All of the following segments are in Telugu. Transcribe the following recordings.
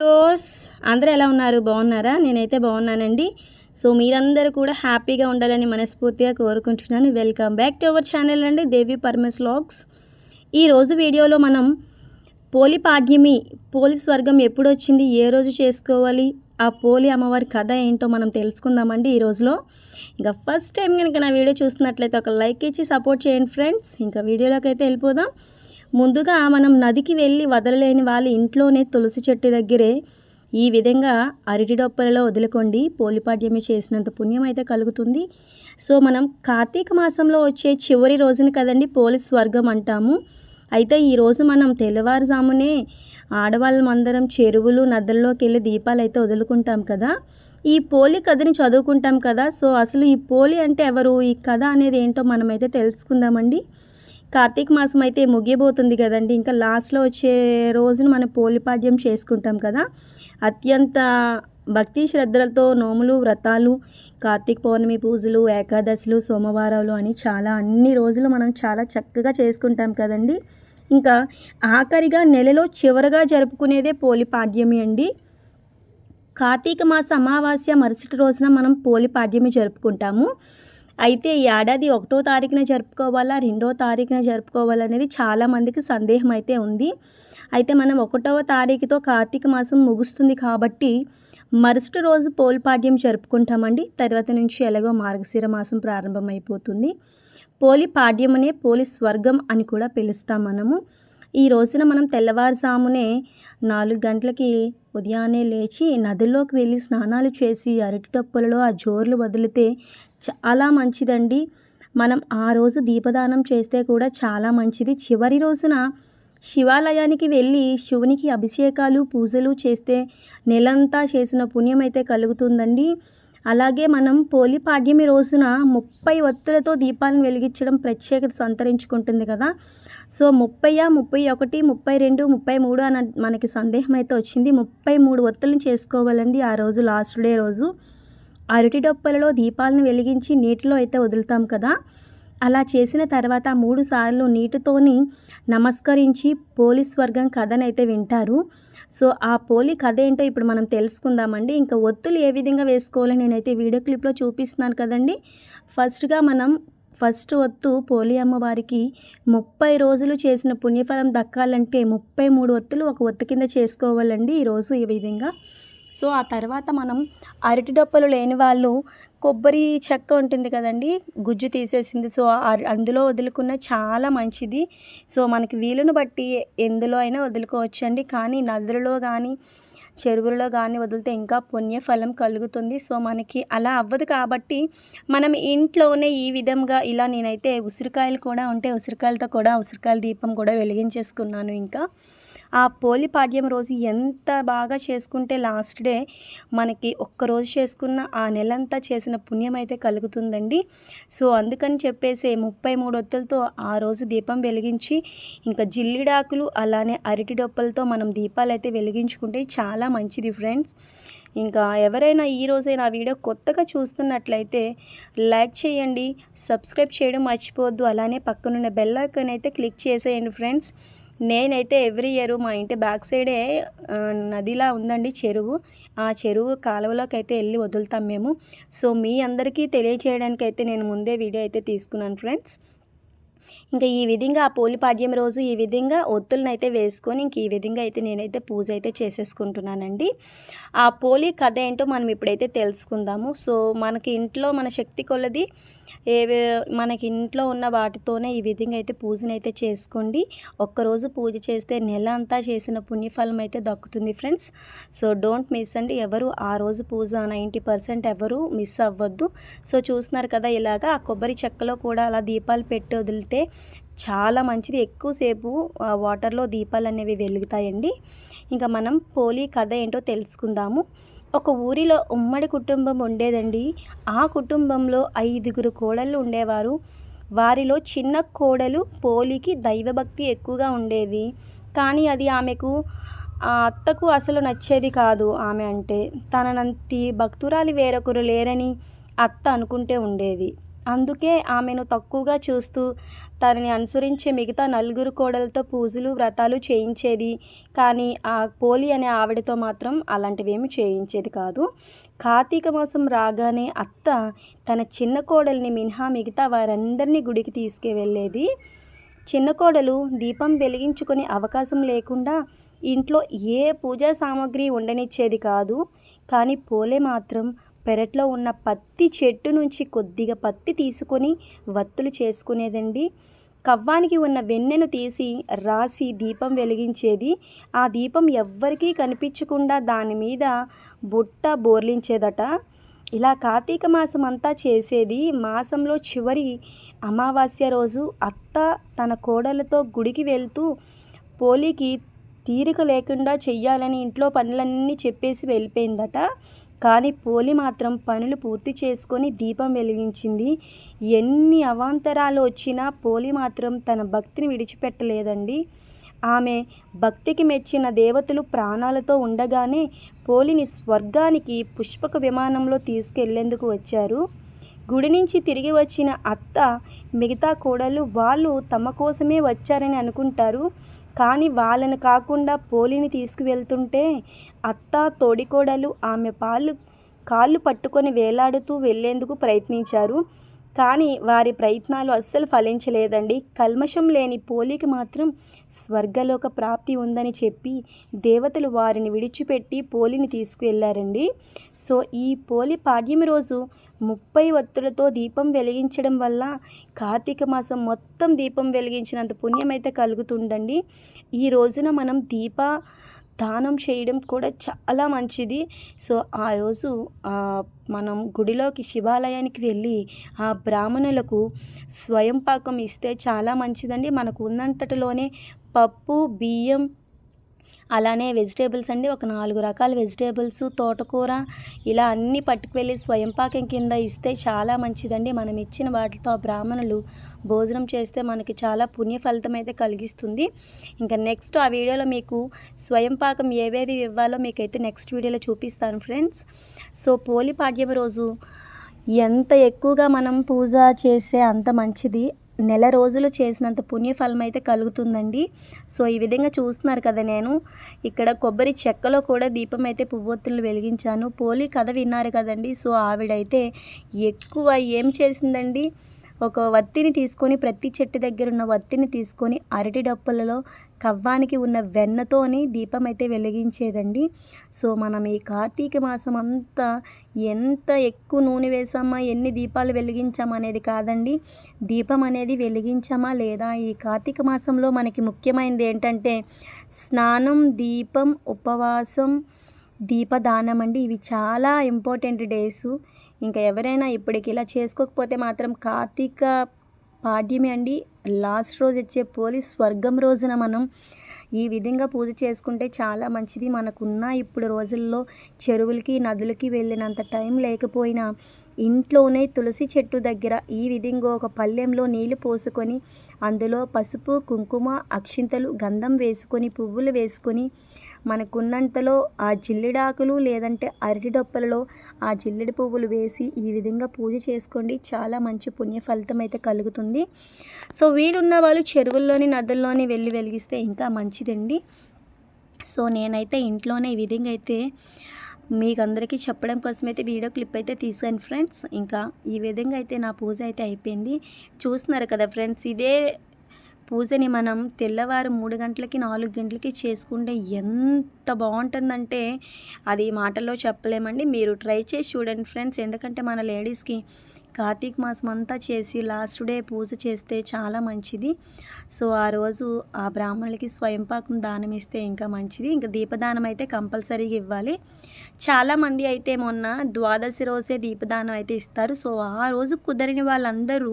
హలోస్ అందరూ ఎలా ఉన్నారు? బాగున్నారా? నేనైతే బాగున్నానండి. సో మీరందరూ కూడా హ్యాపీగా ఉండాలని మనస్ఫూర్తిగా కోరుకుంటున్నాను. Welcome back to our channel అండి దేవి పర్మస్ లాగ్స్ ఈరోజు వీడియోలో మనం పోలి పాడ్యమి పోలి స్వర్గం ఎప్పుడు వచ్చింది ఏ రోజు చేసుకోవాలి ఆ పోలి అమ్మవారి కథ ఏంటో మనం తెలుసుకుందామండి ఈ రోజులో. ఇంకా ఫస్ట్ టైం కనుక నా వీడియో చూస్తున్నట్లయితే ఒక లైక్ ఇచ్చి సపోర్ట్ చేయండి ఫ్రెండ్స్. ఇంకా వీడియోలోకి అయితే వెళ్ళిపోదాం. ముందుగా మనం నదికి వెళ్ళి వదలలేని వాళ్ళ ఇంట్లోనే తులసి చెట్టు దగ్గరే ఈ విధంగా అరటి డొప్పలలో వదులుకోండి. పోలిపాడ్యమి చేసినంత పుణ్యం అయితే కలుగుతుంది. సో మనం కార్తీక మాసంలో వచ్చే చివరి రోజున కదండి పోలి స్వర్గం అంటాము. అయితే ఈరోజు మనం తెల్లవారుజామునే ఆడవాళ్ళమందరం చెరువులు నదుల్లోకి వెళ్ళి దీపాలు అయితే వదులుకుంటాం కదా. ఈ పోలి కథని చదువుకుంటాం కదా. సో అసలు ఈ పోలి అంటే ఎవరు? ఈ కథ అనేది ఏంటో మనమైతే తెలుసుకుందామండి. కార్తీక మాసం అయితే ముగియబోతుంది కదండి. ఇంకా లాస్ట్లో వచ్చే రోజున మనం పోలిపాడ్యం చేసుకుంటాం కదా. అత్యంత భక్తి శ్రద్ధలతో నోములు వ్రతాలు కార్తీక పౌర్ణమి పూజలు ఏకాదశులు సోమవారాలు అని చాలా అన్ని రోజులు మనం చాలా చక్కగా చేసుకుంటాం కదండి. ఇంకా ఆఖరిగా నెలలో చివరగా జరుపుకునేదే పోలిపాడ్యమి అండి. కార్తీక మాస అమావాస్య మరుసటి రోజున మనం పోలిపాడ్యమి జరుపుకుంటాము. అయితే ఈ ఏడాది ఒకటో తారీఖున జరుపుకోవాలా రెండో తారీఖున జరుపుకోవాలనేది చాలామందికి సందేహం అయితే ఉంది. అయితే మనం ఒకటవ తారీఖుతో కార్తీక మాసం ముగుస్తుంది కాబట్టి మరుసటి రోజు పోలిపాడ్యం జరుపుకుంటామండి. తర్వాత నుంచి ఎలాగో మార్గశిర మాసం ప్రారంభమైపోతుంది. పోలి పాడ్యమనే పోలి స్వర్గం అని కూడా పిలుస్తాం మనము. ఈ రోజున మనం తెల్లవారుజామునే నాలుగు గంటలకి ఉదయాన్నే లేచి నదిలోకి వెళ్ళి స్నానాలు చేసి అరటి టొప్పులలో ఆ జోర్లు వదిలితే చాలా మంచిదండి. మనం ఆ రోజు దీపదానం చేస్తే కూడా చాలా మంచిది. చివరి రోజున శివాలయానికి వెళ్ళి శివునికి అభిషేకాలు పూజలు చేస్తే నెలంతా చేసిన పుణ్యం అయితే కలుగుతుందండి. అలాగే మనం పోలి పాడ్యమి రోజున ముప్పై ఒత్తులతో దీపాలను వెలిగించడం ప్రత్యేకత సంతరించుకుంటుంది కదా. సో ముప్పై ముప్పై ఒకటి ముప్పై రెండు ముప్పై మూడు అన్న మనకి సందేహం అయితే వచ్చింది. ముప్పై మూడు ఒత్తులను చేసుకోవాలండి ఆ రోజు లాస్ట్ డే రోజు. అరటి డొప్పలలో దీపాలను వెలిగించి నీటిలో అయితే వదులుతాం కదా. అలా చేసిన తర్వాత మూడు సార్లు నీటితోని నమస్కరించి పోలీస్ వర్గం కథనైతే వింటారు. సో ఆ పోలి కథ ఏంటో ఇప్పుడు మనం తెలుసుకుందామండి. ఇంకా ఒత్తులు ఏ విధంగా వేసుకోవాలో నేనైతే వీడియో క్లిప్లో చూపిస్తున్నాను కదండి. ఫస్ట్గా మనం ఫస్ట్ ఒత్తు పోలి అమ్మవారికి ముప్పై రోజులు చేసిన పుణ్యఫలం దక్కాలంటే ముప్పై మూడు ఒత్తులు ఒక ఒత్తు కింద చేసుకోవాలండి ఈరోజు ఈ విధంగా. సో ఆ తర్వాత మనం అరటి డొప్పలు లేని వాళ్ళు కొబ్బరి చెక్క ఉంటుంది కదండి గుజ్జు తీసేసింది. సో అందులో వదులుకున్న చాలా మంచిది. సో మనకి వీలును బట్టి ఎందులో అయినా వదులుకోవచ్చు అండి కానీ నదులలో కానీ చెరువులలో కానీ వదిలితే ఇంకా పుణ్యఫలం కలుగుతుంది. సో మనకి అలా అవ్వదు కాబట్టి మనం ఇంట్లోనే ఈ విధంగా ఇలా నేనైతే ఉసిరికాయలు కూడా ఉంటే ఉసిరికాయలతో కూడా ఉసిరికాయల దీపం కూడా వెలిగించేసుకున్నాను ఇంకా. ఆ పోలి పాడ్యం రోజు ఎంత బాగా చేసుకుంటే లాస్ట్ డే మనకి ఒక్కరోజు చేసుకున్న ఆ నెలంతా చేసిన పుణ్యం అయితే కలుగుతుందండి. సో అందుకని చెప్పేసి ముప్పై మూడు ఒత్తులతో ఆ రోజు దీపం వెలిగించి ఇంకా జిల్లిడాకులు అలానే అరటి డొప్పలతో మనం దీపాలు అయితే వెలిగించుకుంటే చాలా మంచిది ఫ్రెండ్స్. ఇంకా ఎవరైనా ఈరోజే నా వీడియో కొత్తగా చూస్తున్నట్లయితే లైక్ చేయండి సబ్స్క్రైబ్ చేయడం మర్చిపోవద్దు. అలానే పక్కనున్న బెల్ ఐకాన్ అయితే క్లిక్ చేసేయండి ఫ్రెండ్స్. నేనైతే ఎవ్రీ ఇయర్ మా ఇంటి బ్యాక్ సైడే నదిలా ఉందండి చెరువు. ఆ చెరువు కాలువలోకి అయితే వెళ్ళి వదులుతాం మేము. సో మీ అందరికీ తెలియచేయడానికి అయితే నేను ముందే వీడియో అయితే తీసుకున్నాను ఫ్రెండ్స్. ఇంకా ఈ విధంగా ఆ పోలిపాడ్యం రోజు ఈ విధంగా ఒత్తులను అయితే వేసుకొని ఇంక ఈ విధంగా అయితే నేనైతే పూజ అయితే చేసేసుకుంటున్నానండి. ఆ పోలి కథ ఏంటో మనం ఇప్పుడైతే తెలుసుకుందాము. సో మనకి ఇంట్లో మన శక్తి కొలది ఏవే మనకి ఇంట్లో ఉన్న వాటితోనే ఈ విధంగా అయితే పూజను అయితే చేసుకోండి. ఒక్కరోజు పూజ చేస్తే నెల అంతా చేసిన పుణ్యఫలం అయితే దక్కుతుంది ఫ్రెండ్స్. సో డోంట్ మిస్ అండి. ఎవరు ఆ రోజు పూజ నైంటీ పర్సెంట్ ఎవరు మిస్ అవ్వద్దు. సో చూస్తున్నారు కదా ఇలాగా ఆ కొబ్బరి చెక్కలో కూడా అలా దీపాలు పెట్టి వదిలితే చాలా మంచిది. ఎక్కువసేపు వాటర్లో దీపాలు అనేవి వెలుగుతాయండి. ఇంకా మనం పోలీ కథ ఏంటో తెలుసుకుందాము. ఒక ఊరిలో ఉమ్మడి కుటుంబం ఉండేదండి. ఆ కుటుంబంలో ఐదుగురు కోడళ్ళు ఉండేవారు. వారిలో చిన్న కోడలు పోలికి దైవభక్తి ఎక్కువగా ఉండేది. కానీ అది ఆమెకు ఆ అత్తకు అసలు నచ్చేది కాదు ఆమె అంటే. తననంటి భక్తురాలి వేరొకరు లేరని అత్త అనుకుంటే ఉండేది. అందుకే ఆమెను తక్కువగా చూస్తూ తనని అనుసరించే మిగతా నలుగురు కోడలతో పూజలు వ్రతాలు చేయించేది. కానీ ఆ పోలి అనే ఆవిడతో మాత్రం అలాంటివేమి చేయించేది కాదు. కార్తీక మాసం రాగానే అత్త తన చిన్న కోడల్ని మినహా మిగతా వారందరినీ గుడికి తీసుకువెళ్ళేది చిన్న కోడలు దీపం వెలిగించుకునే అవకాశం లేకుండా ఇంట్లో ఏ పూజా సామాగ్రి ఉండనిచ్చేది కాదు. కానీ పోలే మాత్రం పెరట్లో ఉన్న పత్తి చెట్టు నుంచి కొద్దిగా పత్తి తీసుకొని వత్తులు చేసుకునేదండి. కవ్వానికి ఉన్న వెన్నెను తీసి రాసి దీపం వెలిగించేది. ఆ దీపం ఎవ్వరికీ కనిపించకుండా దాని మీద బుట్ట బోర్లించేదట. ఇలా కార్తీక మాసం అంతా చేసేది మాసంలో చివరి అమావాస్య రోజు. అత్త తన కోడలతో గుడికి వెళ్తూ పోలికి తీరిక లేకుండా చెయ్యాలని ఇంట్లో పనులన్నీ చెప్పేసి వెళ్ళిపోయిందట. కానీ పోలి మాత్రం పనులు పూర్తి చేసుకొని దీపం వెలిగించింది. ఎన్ని అవాంతరాలు వచ్చినా పోలి మాత్రం తన భక్తిని విడిచిపెట్టలేదండి. ఆమె భక్తికి మెచ్చిన దేవతలు ప్రాణాలతో ఉండగానే పోలిని స్వర్గానికి పుష్పక విమానంలో తీసుకెళ్ళేందుకు వచ్చారు. గుడి నుంచి తిరిగి వచ్చిన అత్త మిగతా కోడలు వాళ్ళు తమ కోసమే వచ్చారని అనుకుంటారు. కానీ వాళ్ళని కాకుండా పోలిని తీసుకువెళ్తుంటే అత్త తోడికోడలు ఆమె పాలు కాళ్ళు పట్టుకొని వేలాడుతూ వెళ్ళేందుకు ప్రయత్నించారు. కానీ వారి ప్రయత్నాలు అస్సలు ఫలించలేదండి. కల్మషం లేని పోలికి మాత్రం స్వర్గలోక ప్రాప్తి ఉందని చెప్పి దేవతలు వారిని విడిచిపెట్టి పోలిని తీసుకువెళ్ళారండి సో ఈ పోలి పాడ్యమి రోజు ముప్పై ఒత్తులతో దీపం వెలిగించడం వల్ల కార్తీక మాసం మొత్తం దీపం వెలిగించినంత పుణ్యం అయితే కలుగుతుందండి. ఈ రోజున మనం దీప దానం చేయడం కూడా చాలా మంచిది. సో ఆ రోజు మనం గుడిలోకి శివాలయానికి వెళ్ళి ఆ బ్రాహ్మణులకు స్వయం పాకం ఇస్తే చాలా మంచిదండి. మనకు ఉన్నంతటిలోనే పప్పు బియ్యం అలానే వెజిటేబుల్స్ అండి ఒక నాలుగు రకాల వెజిటేబుల్స్ తోటకూర ఇలా అన్నీ పట్టుకువెళ్ళి స్వయం పాకం కింద ఇస్తే చాలా మంచిదండి. మనం ఇచ్చిన వాటితో ఆ బ్రాహ్మణులు భోజనం చేస్తే మనకి చాలా పుణ్య ఫలితం అయితే కలిగిస్తుంది. ఇంకా నెక్స్ట్ ఆ వీడియోలో మీకు స్వయం పాకం ఏవేవి ఇవ్వాలో మీకైతే నెక్స్ట్ వీడియోలో చూపిస్తాను ఫ్రెండ్స్. సో పోలి పాడ్యం రోజు ఎంత ఎక్కువగా మనం పూజ చేస్తే అంత మంచిది. నెల రోజులు చేసినంత పుణ్యఫలం అయితే కలుగుతుందండి. సో ఈ విధంగా చూస్తున్నారు కదా నేను. ఇక్కడ కొబ్బరి చెక్కలో కూడా దీపం అయితే పువ్వొత్తులు వెలిగించాను. పోలి కథ విన్నారు కదండి. సో ఆవిడైతే ఎక్కువ ఏం చేసిందండి? ఒక వత్తిని తీసుకొని ప్రతి చెట్టు దగ్గర ఉన్న వత్తిని తీసుకొని అరటి డప్పులలో కవ్వానికి ఉన్న వెన్నతోనే దీపం అయితే వెలిగించేదండి. సో మనం ఈ కార్తీక మాసం అంతా ఎంత ఎక్కువ నూనె వేసామా ఎన్ని దీపాలు వెలిగించామా అనేది కాదండి. దీపం అనేది వెలిగించామా లేదా? ఈ కార్తీక మాసంలో మనకి ముఖ్యమైనది ఏంటంటే స్నానం దీపం ఉపవాసం దీపదానం అండి. ఇవి చాలా ఇంపార్టెంట్ డేసు. ఇంకా ఎవరైనా ఇప్పటికి ఇలా చేసుకోకపోతే మాత్రం కార్తీక పాడ్యమి అండి. లాస్ట్ రోజు వచ్చే పోలి స్వర్గం రోజున మనం ఈ విధంగా పూజ చేసుకుంటే చాలా మంచిది. మనకున్న ఇప్పుడు రోజుల్లో చెరువులకి నదులకి వెళ్ళినంత టైం లేకపోయినా ఇంట్లోనే తులసి చెట్టు దగ్గర ఈ విధంగా ఒక పళ్ళెంలో నీళ్ళు పోసుకొని అందులో పసుపు కుంకుమ అక్షింతలు గంధం వేసుకొని పువ్వులు వేసుకొని మనకున్నంతలో ఆ జిల్లిడాకులు లేదంటే అరటి డొప్పలలో ఆ జిల్లిడి పువ్వులు వేసి ఈ విధంగా పూజ చేసుకోండి. చాలా మంచి పుణ్య ఫలితం అయితే కలుగుతుంది. సో వీలున్న వాళ్ళు చెరువుల్లోని నదుల్లోని వెళ్ళి వెలిగిస్తే ఇంకా మంచిదండి. సో నేనైతే ఇంట్లోనే ఈ విధంగా అయితే మీకు అందరికీ చెప్పడం కోసం అయితే వీడియో క్లిప్ అయితే తీసాను ఫ్రెండ్స్. ఇంకా ఈ విధంగా అయితే నా పూజ అయితే అయిపోయింది. చూస్తున్నారు కదా ఫ్రెండ్స్ ఇదే పూజని మనం తెల్లవారు మూడు గంటలకి నాలుగు గంటలకి చేసుకుంటే ఎంత బాగుంటుందంటే అది మాటల్లో చెప్పలేమండి. మీరు ట్రై చేసి చూడండి ఫ్రెండ్స్. ఎందుకంటే మన లేడీస్కి కార్తీక మాసం అంతా చేసి లాస్ట్ డే పూజ చేస్తే చాలా మంచిది. సో ఆ రోజు ఆ బ్రాహ్మణులకి స్వయంపాకం దానం ఇస్తే ఇంకా మంచిది. ఇంకా దీపదానం అయితే కంపల్సరీగా ఇవ్వాలి. చాలామంది అయితే మొన్న ద్వాదశి రోజే దీపదానం అయితే ఇస్తారు. సో ఆ రోజు కుదరని వాళ్ళందరూ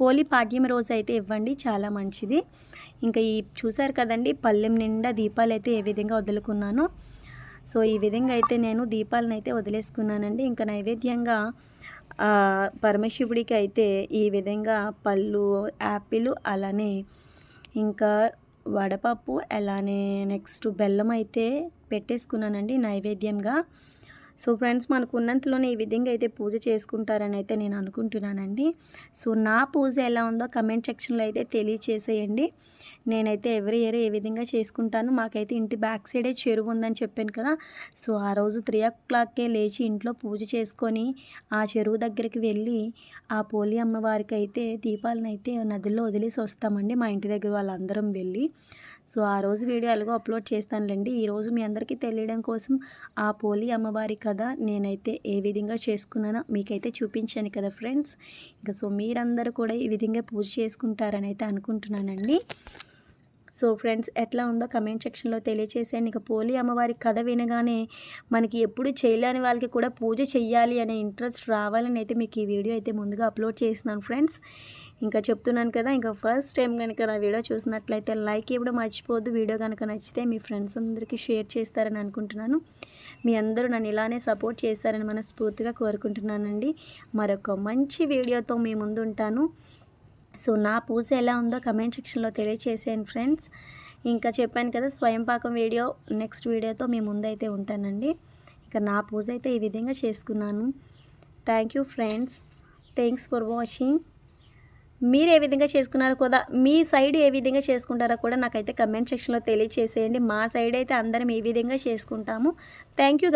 పోలి పాడ్యం రోజు అయితే ఇవ్వండి చాలా మంచిది. ఇంకా ఈ చూసారు కదండి పల్లెం నిండా దీపాలు అయితే ఏ విధంగా వదులుకున్నాను. సో ఈ విధంగా అయితే నేను దీపాలను అయితే వదిలేసుకున్నానండి. ఇంకా నైవేద్యంగా పరమశివుడికి అయితే ఈ విధంగా పళ్ళు యాపిల్ అలానే ఇంకా వడపప్పు అలానే నెక్స్ట్ బెల్లం అయితే పెట్టేసుకున్నానండి నైవేద్యంగా. సో ఫ్రెండ్స్ మనకు ఉన్నంతలోనే ఈ విధంగా అయితే పూజ చేసుకుంటారని అయితే నేను అనుకుంటున్నానండి. సో నా పూజ ఎలా ఉందో కమెంట్ సెక్షన్లో అయితే తెలియచేసేయండి. నేనైతే ఎవ్రీ ఇయర్ ఏ విధంగా చేసుకుంటాను. మాకైతే ఇంటి బ్యాక్ సైడే చెరువు ఉందని చెప్పాను కదా. సో ఆ రోజు త్రీ ఓ క్లాక్కే లేచి ఇంట్లో పూజ చేసుకొని ఆ చెరువు దగ్గరికి వెళ్ళి ఆ పోలి అమ్మవారికి అయితే దీపాలను అయితే నదిలో వదిలేసి వస్తామండి మా ఇంటి దగ్గర వాళ్ళందరం వెళ్ళి. సో ఆ రోజు వీడియో ఎలాగో అప్లోడ్ చేస్తానులేండి. ఈరోజు మీ అందరికీ తెలియడం కోసం ఆ పోలి అమ్మవారి కథ నేనైతే ఏ విధంగా చేసుకున్నానో మీకైతే చూపించాను కదా ఫ్రెండ్స్. ఇంకా సో మీరందరూ కూడా ఈ విధంగా పూజ చేసుకుంటారని అయితే అనుకుంటున్నానండి. సో ఫ్రెండ్స్ ఎట్లా ఉందో కమెంట్ సెక్షన్లో తెలియచేసేయండి. ఇక పోలి అమ్మవారి కథ వినగానే మనకి ఎప్పుడు చేయలేని వాళ్ళకి కూడా పూజ చెయ్యాలి అనే ఇంట్రెస్ట్ రావాలని అయితే మీకు ఈ వీడియో అయితే ముందుగా అప్లోడ్ చేస్తున్నాను ఫ్రెండ్స్. ఇంకా చెప్తున్నాను కదా ఇంకా ఫస్ట్ టైం కనుక నా వీడియో చూసినట్లయితే లైక్ ఇవ్వడం మర్చిపోద్దు వీడియో కనుక నచ్చితే మీ ఫ్రెండ్స్ అందరికీ షేర్ చేస్తారని అనుకుంటున్నాను. మీ అందరూ నన్ను ఇలానే సపోర్ట్ చేస్తారని మనస్ఫూర్తిగా కోరుకుంటున్నానండి. మరొక మంచి వీడియోతో మీ ముందు ఉంటాను. సో నా పూజ ఎలా ఉందో కమెంట్ సెక్షన్లో తెలియచేసేయండి ఫ్రెండ్స్ ఇంకా చెప్పాను కదా స్వయం పాకం వీడియో నెక్స్ట్ వీడియోతో మీ ముందైతే ఉంటానండి. ఇంకా నా పూజ అయితే ఈ విధంగా చేసుకున్నాను. Thank you friends thanks for watching మీరు ఏ విధంగా చేసుకున్నారో కూడా మీ సైడ్ ఏ విధంగా చేసుకుంటారో కూడా నాకైతే కమెంట్ సెక్షన్లో తెలియచేసేయండి. మా సైడ్ అయితే అందరం ఏ విధంగా చేసుకుంటాము. Thank you